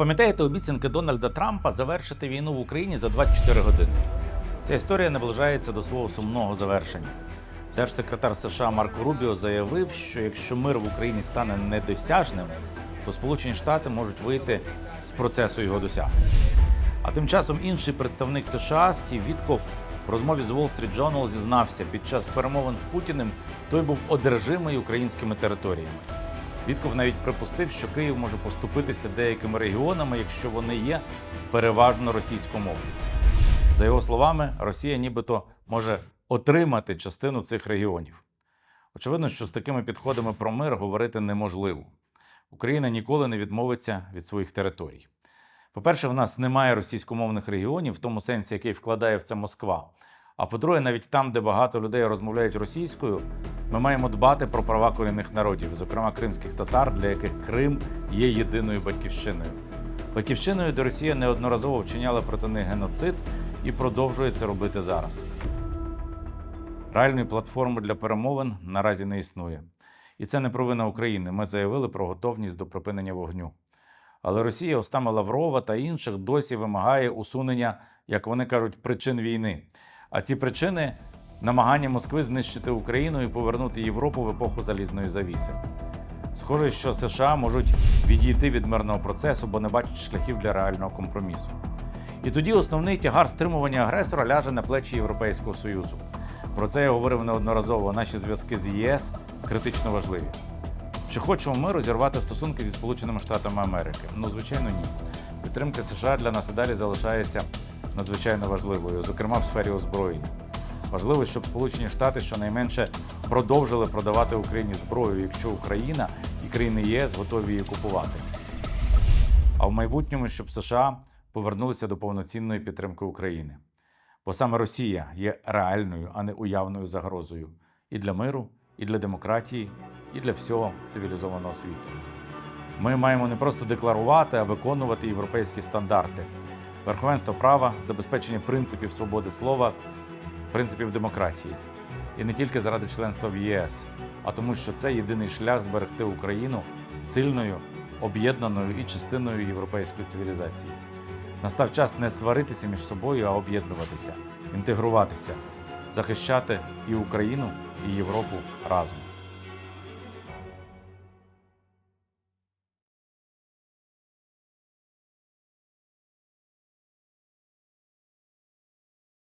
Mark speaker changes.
Speaker 1: Пам'ятаєте обіцянки Дональда Трампа завершити війну в Україні за 24 години? Ця історія наближається до свого сумного завершення. Держсекретар США Марко Рубіо заявив, що якщо мир в Україні стане недосяжним, то Сполучені Штати можуть вийти з процесу його досягнення. А тим часом інший представник США Стів Вітков в розмові з Wall Street Journal зізнався, під час перемовин з Путіним той був одержимий українськими територіями. Вітков навіть припустив, що Київ може поступитися деякими регіонами, якщо вони є переважно російськомовні. За його словами, Росія нібито може отримати частину цих регіонів. Очевидно, що з такими підходами про мир говорити неможливо. Україна ніколи не відмовиться від своїх територій. По-перше, в нас немає російськомовних регіонів, в тому сенсі, який вкладає в це Москва. А по-друге, навіть там, де багато людей розмовляють російською, ми маємо дбати про права корінних народів, зокрема кримських татар, для яких Крим є єдиною батьківщиною. Батьківщиною, де Росія неодноразово вчиняла проти них геноцид і продовжує це робити зараз. Реальної платформи для перемовин наразі не існує. І це не провина України. Ми заявили про готовність до припинення вогню. Але Росія устами Лаврова та інших досі вимагає усунення, як вони кажуть, причин війни. А ці причини намагання Москви знищити Україну і повернути Європу в епоху залізної завіси. Схоже, що США можуть відійти від мирного процесу, бо не бачать шляхів для реального компромісу. І тоді основний тягар стримування агресора ляже на плечі Європейського Союзу. Про це я говорив неодноразово. Наші зв'язки з ЄС критично важливі. Чи хочемо ми розірвати стосунки зі Сполученими Штатами Америки? Ну, звичайно, ні. Підтримка США для нас і далі залишається надзвичайно важливою, зокрема в сфері озброєння. Важливо, щоб Сполучені Штати щонайменше продовжили продавати Україні зброю, якщо Україна і країни ЄС готові її купувати. А в майбутньому, щоб США повернулися до повноцінної підтримки України. Бо саме Росія є реальною, а не уявною загрозою і для миру, і для демократії, і для всього цивілізованого світу. Ми маємо не просто декларувати, а виконувати європейські стандарти: верховенство права, забезпечення принципів свободи слова, принципів демократії. І не тільки заради членства в ЄС, а тому, що це єдиний шлях зберегти Україну сильною, об'єднаною і частиною європейської цивілізації. Настав час не сваритися між собою, а об'єднуватися, інтегруватися, захищати і Україну, і Європу разом.